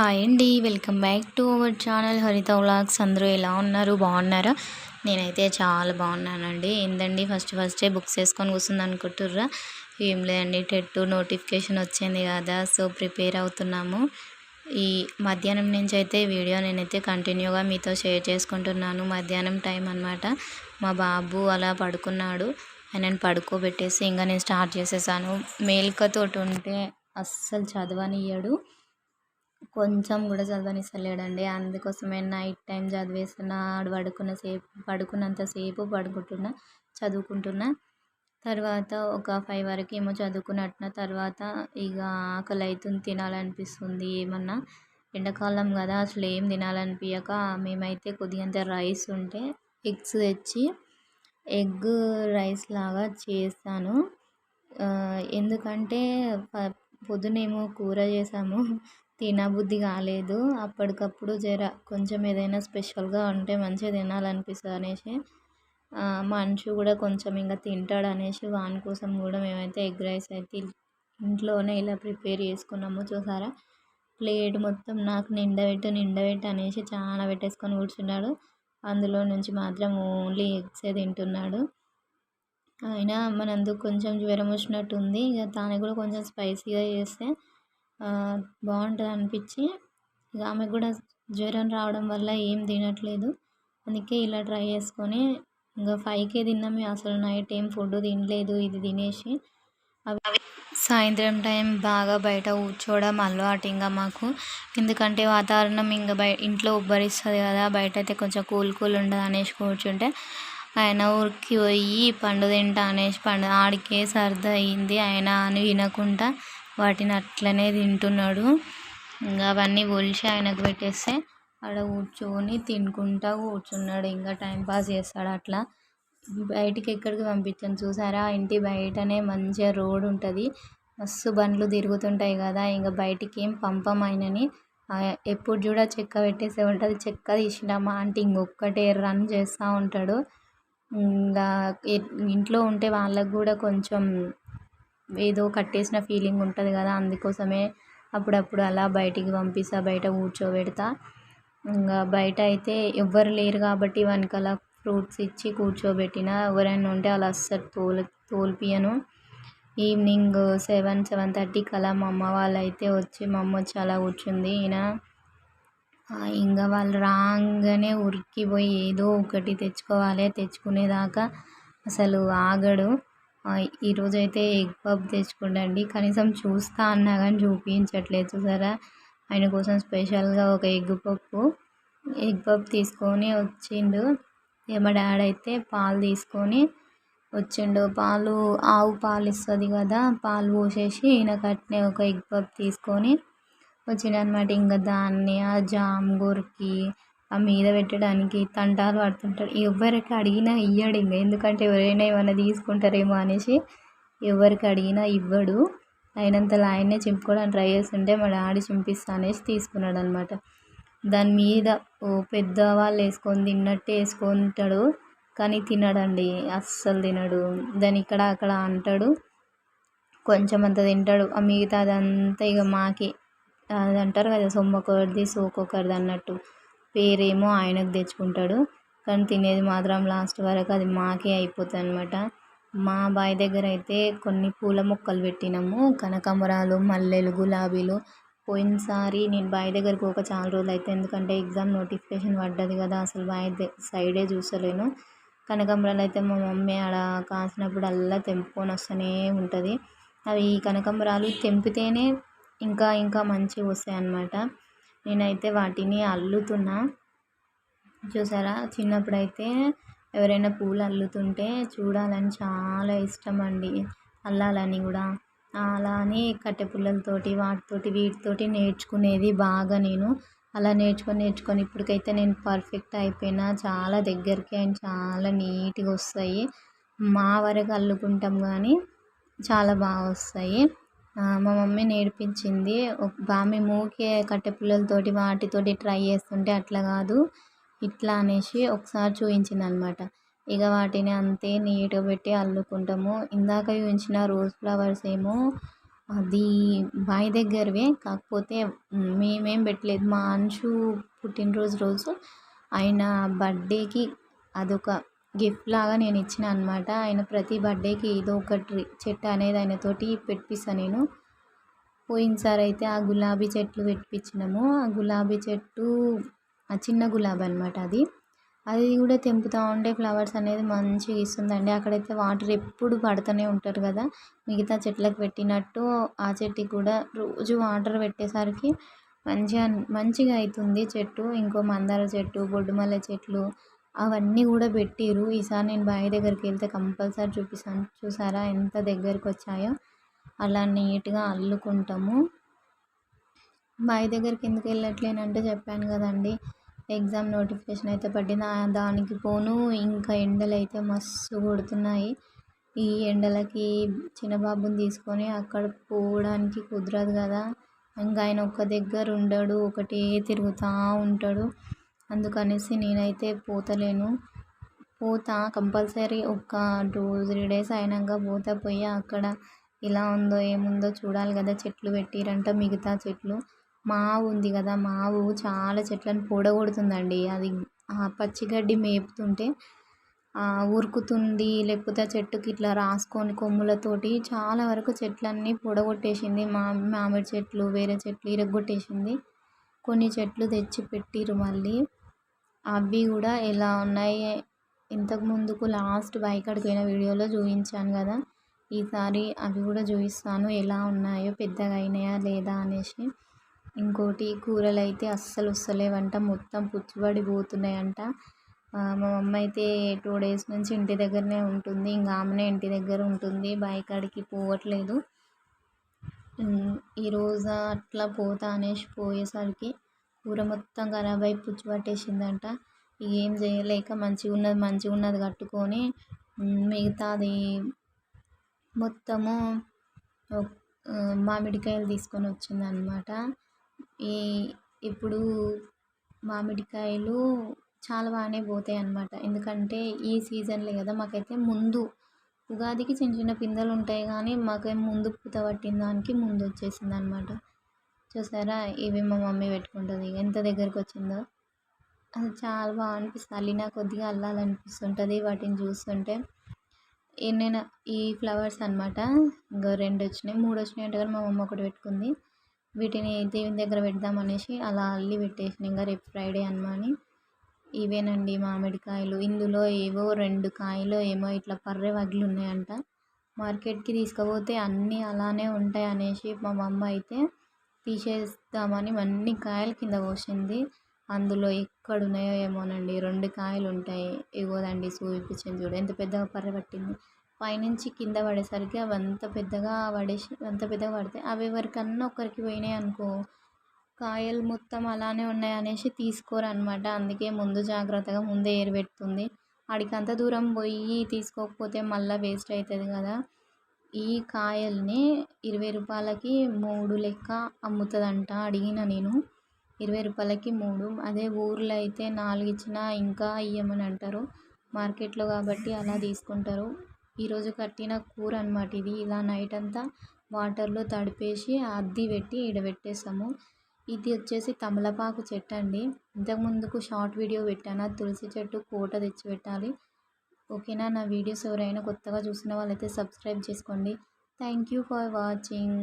Hi అండి welcome back to our channel Haritha vlogs. అందరూ ఎలా ఉన్నారు? బాగున్నారా? నేనైతే చాలా బాగున్నానండి. ఏందండి? ఫస్ట్ ఫస్టే బుక్స్ వేసుకొని కూర్చుంది అనుకుంటుర్రా? ఏం లేదండి టెట్ నోటిఫికేషన్ వచ్చింది కదా సో ప్రిపేర్ అవుతున్నాము. ఈ మధ్యాహ్నం నుంచి అయితే వీడియో నేనైతే కంటిన్యూగా మీతో షేర్ చేసుకుంటున్నాను. మధ్యాహ్నం టైం అనమాట మా బాబు అలా పడుకున్నాడు. ఆయనను పడుకోబెట్టేసి ఇంకా నేను స్టార్ట్ చేసేసాను. మేల్కతోటి ఉంటే అస్సలు చదవనియ్యాడు. కొంచెం కూడా చదవనిస్తలేడండి. అందుకోసమే నైట్ టైం చదివేస్తున్నా ఆడు పడుకున్న సేపు పడుకున్నంత సేపు పడుకుంటున్నా చదువుకుంటున్నా. తర్వాత ఒక ఫైవ్ వరకు ఏమో చదువుకున్నట్టున తర్వాత ఇక ఆకలి అవుతుంది తినాలనిపిస్తుంది ఏమన్నా. ఎండాకాలం కదా అసలు ఏం తినాలనిపించక మేమైతే కొద్దిగంత రైస్ ఉంటే ఎగ్స్ తెచ్చి ఎగ్ రైస్ లాగా చేస్తాను. ఎందుకంటే పొద్దునేమో కూర చేసాము. తినబుద్ధి కాలేదు. అప్పటికప్పుడు జర కొంచెం ఏదైనా స్పెషల్గా ఉంటే మంచిగా తినాలనిపిస్తుంది అనేసి మా కూడా కొంచెం ఇంకా తింటాడు అనేసి వాని కోసం కూడా మేమైతే ఎగ్ రైస్ అయితే ఇంట్లోనే ఇలా ప్రిపేర్ చేసుకున్నాము. చూసారా? ప్లేట్ మొత్తం నాకు నిండబెట్టు నిండబెట్టు అనేసి చాలా పెట్టేసుకొని కూర్చున్నాడు. అందులో నుంచి మాత్రం ఓన్లీ ఎగ్సే తింటున్నాడు. అయినా మనందుకు కొంచెం జ్వరం వచ్చినట్టు ఉంది ఇక దానికి కూడా కొంచెం స్పైసీగా చేస్తే బాగుంటుంది అనిపించి ఇక ఆమెకు కూడా జ్వరం రావడం వల్ల ఏం తినట్లేదు. అందుకే ఇలా ట్రై చేసుకొని ఇంకా ఫైవ్కే తిన్నాము అసలు నైట్ ఏం ఫుడ్ తినలేదు ఇది తినేసి. అవి సాయంత్రం టైం బాగా బయట కూర్చోవడం అలవాటు ఇంకా మాకు. ఎందుకంటే వాతావరణం ఇంకా బయ ఇంట్లో ఉబ్బరిస్తుంది కదా బయట అయితే కొంచెం కూల్ కూల్ ఉండదు అనేసి కూర్చుంటే ఆయన ఊరికి పోయి పండు తింటా అనేసి పండు ఆడికే సర్ది అయింది. ఆయన అని వినకుండా వాటిని అట్లనే తింటున్నాడు. ఇంకా అవన్నీ ఒలిచి ఆయనకు పెట్టేస్తే ఆడ కూర్చొని తినుకుంటా కూర్చున్నాడు. ఇంకా టైంపాస్ చేస్తాడు అట్లా. బయటికి ఎక్కడికి పంపించాను చూసారా? ఇంటి బయటనే మంచిగా రోడ్ ఉంటుంది. మస్తు బండ్లు తిరుగుతుంటాయి కదా. ఇంకా బయటికి ఏం పంపం ఆయనని. ఎప్పుడు చూడ చెక్క పెట్టేసే ఉంటుంది. చెక్క తీసినామా అంటే ఇంకొక్కటే రన్ చేస్తూ ఉంటాడు. ఇంకా ఇంట్లో ఉంటే వాళ్ళకు కూడా కొంచెం ఏదో కట్టేసిన ఫీలింగ్ ఉంటుంది కదా అందుకోసమే అప్పుడప్పుడు అలా బయటికి పంపిస్తా బయట కూర్చోబెడతా. ఇంకా బయట అయితే ఎవ్వరు లేరు కాబట్టి వానికి అలా ఫ్రూట్స్ ఇచ్చి కూర్చోబెట్టిన. ఎవరైనా ఉంటే అలా అస్సలు తోల తోల్పియను ఈవినింగ్ సెవెన్ సెవెన్ థర్టీకి అలా మా అమ్మ వాళ్ళు అయితే వచ్చి మా అమ్మ వచ్చి అలా కూర్చుంది. ఈయన ఇంకా వాళ్ళు రాగానే ఉరికిపోయి ఏదో ఒకటి తెచ్చుకోవాలి తెచ్చుకునేదాకా అసలు ఆగడు. ఈరోజు అయితే ఎగ్ పఫ్ తెచ్చుకుండండి. కనీసం చూస్తా అన్నా కానీ చూపించట్లేదు చూసారా ఆయన కోసం స్పెషల్గా ఒక ఎగ్ పప్పు ఎగ్ పఫ్ తీసుకొని వచ్చిండు. మా డాడీ అయితే పాలు తీసుకొని వచ్చిండు. పాలు ఆవు పాలు ఇస్తుంది కదా పాలు పోసేసి ఈయన కట్టిన ఒక ఎగ్ పఫ్ తీసుకొని వచ్చిండనమాట ఇంకా దాన్ని ఆ జామ్ గురికి మీద పెట్టడానికి తంటాలు పడుతుంటాడు ఎవరికి అడిగినా ఇయ్యడు ఇంకా. ఎందుకంటే ఎవరైనా ఏమైనా తీసుకుంటారేమో అనేసి ఎవరికి అడిగినా ఇవ్వడు. అయినంతలో ఆయనే చింపుకోవడానికి ట్రై చేస్తుంటే మా డాడీ చింపిస్తా అనేసి తీసుకున్నాడు అనమాట దాని మీద ఓ పెద్దవాళ్ళు వేసుకొని తిన్నట్టే వేసుకుంటాడు. కానీ తినడండి. అస్సలు తినడు. దాని ఇక్కడ అక్కడ అంటాడు. కొంచెం అంత తింటాడు. ఆ మిగతా అదంతా ఇక మాకి. అది అంటారు కదా సొమ్మొకరిది సోకొకరిది అన్నట్టు. పేరేమో ఆయనకు తెచ్చుకుంటాడు. కానీ తినేది మాత్రం లాస్ట్ వరకు అది మాకే అయిపోతుంది అనమాట మా బావి దగ్గర అయితే కొన్ని పూల మొక్కలు పెట్టినాము. కనకాంబరాలు మల్లెలు గులాబీలు. పోయినసారి నేను బావి దగ్గరకు ఒక చాలా రోజులు అయితే ఎందుకంటే ఎగ్జామ్ నోటిఫికేషన్ పడ్డది కదా అసలు బావి సైడే చూసలేను కనకాంబరాలు అయితే మా మమ్మీ ఆడ కాసినప్పుడు అల్లా తెంపుకొని వస్తూనే ఉంటుంది. అవి కనకాంబరాలు తెంపితేనే ఇంకా ఇంకా మంచిగా వస్తాయి అన్నమాట నేనైతే వాటిని అల్లుతున్నా. చూసారా? చిన్నప్పుడైతే ఎవరైనా పూలు అల్లుతుంటే చూడాలని చాలా ఇష్టం అండి అల్లాలని కూడా. అలా అని కట్టె పుల్లలతోటి వాటితోటి వీటితోటి నేర్చుకునేది బాగా నేను. అలా నేర్చుకొని నేర్చుకొని ఇప్పటికైతే నేను పర్ఫెక్ట్ అయిపోయినా చాలా దగ్గరికి అండ్ చాలా నీట్గా వస్తాయి. మా వరకు అల్లుకుంటాం కానీ చాలా బాగా వస్తాయి. మా మమ్మీ నేర్పించింది. ఆమె ఊరికే కట్టెపుల్లలతోటి వాటితోటి ట్రై చేస్తుంటే అట్లా కాదు. ఇట్లా అనేసి ఒకసారి చూపించింది అనమాట ఇక వాటిని అంతే నీట్గా పెట్టి అల్లుకుంటాము. ఇందాక చూపించిన రోజ్ ఫ్లవర్స్ ఏమో అది బావి దగ్గరవే. కాకపోతే మేమేం పెట్టలేదు. మా అంశు పుట్టినరోజు రోజు ఆయన బర్త్డేకి అదొక గిఫ్ట్ లాగా నేను ఇచ్చిన అనమాట ఆయన ప్రతి బర్త్డేకి ఏదో ఒక ట్రీ చెట్టు అనేది ఆయనతోటి పెట్టిస్తాను నేను. పోయినసారి అయితే ఆ గులాబీ చెట్లు పెట్టించినాము ఆ గులాబీ చెట్టు ఆ చిన్న గులాబీ అనమాట అది. అది కూడా తెంపుతూ ఉండే ఫ్లవర్స్ అనేది మంచిగా ఇస్తుందండి. అక్కడైతే వాటర్ ఎప్పుడు పడుతూనే ఉంటారు కదా. మిగతా చెట్లకు పెట్టినట్టు ఆ చెట్టుకి కూడా రోజు వాటర్ పెట్టేసరికి మంచిగా మంచిగా అవుతుంది చెట్టు. ఇంకో మందార చెట్టు బొడ్డుమల్లె చెట్లు అవన్నీ కూడా పెట్టిర్రు. ఈసారి నేను బావి దగ్గరికి వెళ్తే కంపల్సరీ చూపిస్తాను. చూసారా ఎంత దగ్గరికి వచ్చాయో? అలా నీట్గా అల్లుకుంటాము. బావి దగ్గరికి ఎందుకు వెళ్ళట్లేనంటే చెప్పాను కదండి ఎగ్జామ్ నోటిఫికేషన్ అయితే పడింది దానికి పోను ఇంకా ఎండలు అయితే మస్తు కొడుతున్నాయి. ఈ ఎండలకి చిన్నబాబుని తీసుకొని అక్కడ పోవడానికి కుదరదు కదా. ఇంకా ఆయన ఒక్క దగ్గర ఉండడు ఒకటే తిరుగుతూ ఉంటాడు. అందుకనేసి నేనైతే పోతలేను. పోతా కంపల్సరీ ఒక టూ త్రీ డేస్ అయినాక పోతా. పోయి అక్కడ ఎలా ఉందో ఏముందో చూడాలి కదా. చెట్లు పెట్టిరంట మిగతా చెట్లు. మావు ఉంది కదా మావు చాలా చెట్లను పొడగొడుతుందండి. అది ఆ పచ్చిగడ్డి మేపుతుంటే ఉరుకుతుంది లేకపోతే ఆ చెట్టుకి ఇట్లా రాసుకొని కొమ్ములతోటి చాలా వరకు చెట్లన్నీ పొడగొట్టేసింది. మా మామిడి చెట్లు వేరే చెట్లు ఇరగొట్టేసింది. కొన్ని చెట్లు తెచ్చి పెట్టిర్రు మళ్ళీ. అవి కూడా ఎలా ఉన్నాయి? ఇంతకు ముందుకు లాస్ట్ బైక్ పోయిన వీడియోలో చూపించాను కదా. ఈసారి అవి కూడా చూపిస్తాను. ఎలా ఉన్నాయో పెద్దగా అయినాయా లేదా అనేసి. ఇంకోటి కూరలు అయితే అస్సలు వస్తలేవంట మొత్తం పుచ్చిబడి పోతున్నాయంట మా మమ్మ అయితే టూ డేస్ నుంచి ఇంటి దగ్గరనే ఉంటుంది. ఇంకా ఆమెనే ఇంటి దగ్గర ఉంటుంది. బావి పోవట్లేదు. ఈరోజు అట్లా పోతా అనేసి పోయేసరికి కూర మొత్తం ఖరాబ్ అయి పుచ్చు పట్టేసిందంట. ఏం చేయలేక మంచిగా ఉన్నది మంచిగా ఉన్నది కట్టుకొని మిగతాది మొత్తము మామిడికాయలు తీసుకొని వచ్చింది అనమాట ఈ ఇప్పుడు మామిడికాయలు చాలా బాగానే పోతాయి అన్నమాట. ఎందుకంటే ఈ సీజన్లే కదా మాకైతే ముందు ఉగాదికి చిన్న చిన్న పిందెలు ఉంటాయి కానీ మాకేం ముందు పూత పట్టిన దానికి ముందు వచ్చేసింది అనమాట చూసారా? ఇవి మా మమ్మీ పెట్టుకుంటుంది. ఎంత దగ్గరకు వచ్చిందో అది చాలా బాగా అనిపిస్తుంది అల్లినా కొద్దిగా అల్లాలనిపిస్తుంటుంది. వాటిని చూస్తుంటే నేను ఈ ఫ్లవర్స్ అనమాట ఇంకో రెండు వచ్చినాయి మూడు వచ్చినాయి అంటే కానీ మా మమ్మ ఒకటి పెట్టుకుంది. వీటిని దేవుని దగ్గర పెడదాం అనేసి అలా అల్లి పెట్టేసిన. ఇంకా రేపు ఫ్రైడే అనమాని ఇవేనండి మామిడికాయలు. ఇందులో ఏవో రెండు కాయలు ఏమో ఇట్లా పర్రె వగిలి ఉన్నాయంట. మార్కెట్కి తీసుకుపోతే అన్నీ అలానే ఉంటాయి అనేసి మా మమ్మ అయితే తీసేద్దామని అన్ని కాయలు కింద పోసింది అందులో ఎక్కడ ఉన్నాయో ఏమోనండి రెండు కాయలు ఉంటాయి. ఇగోదండి చూపించింది చూడు ఎంత పెద్దగా పర్ర పట్టింది. పైనుంచి కింద పడేసరికి అవి అంత పెద్దగా పడేసి అంత పెద్దగా పడితే అవి ఎవరికన్నా ఒకరికి పోయినాయి అనుకో కాయలు మొత్తం అలానే ఉన్నాయి అనేసి తీసుకోరు అనమాట అందుకే ముందు జాగ్రత్తగా ముందే ఏరిపెడుతుంది ఆడికి అంత దూరం పోయి తీసుకోకపోతే మళ్ళీ వేస్ట్ అవుతుంది కదా. ఈ కాయల్ని ఇరవై రూపాయలకి మూడు లెక్క అమ్ముతుందంట అడిగిన నేను. ఇరవై రూపాయలకి మూడు. అదే ఊర్లో అయితే నాలుగు ఇచ్చినా ఇంకా ఇవ్వమని అంటారు. మార్కెట్లో కాబట్టి అలా తీసుకుంటారు. ఈరోజు కట్టిన కూర అనమాట ఇది. ఇలా నైట్ అంతా వాటర్లో తడిపేసి అద్ది పెట్టి ఈడబెట్టేస్తాము ఇది వచ్చేసి తమలపాకు చెట్టు అండి. ఇంతకుముందుకు షార్ట్ వీడియో పెట్టాను. తులసి చెట్టు కోట తెచ్చి పెట్టాలి. ఓకేనా? నా వీడియోస్ ఎవరైనా కొత్తగా చూసిన వాళ్ళైతే సబ్స్క్రైబ్ చేసుకోండి. Thank you for watching.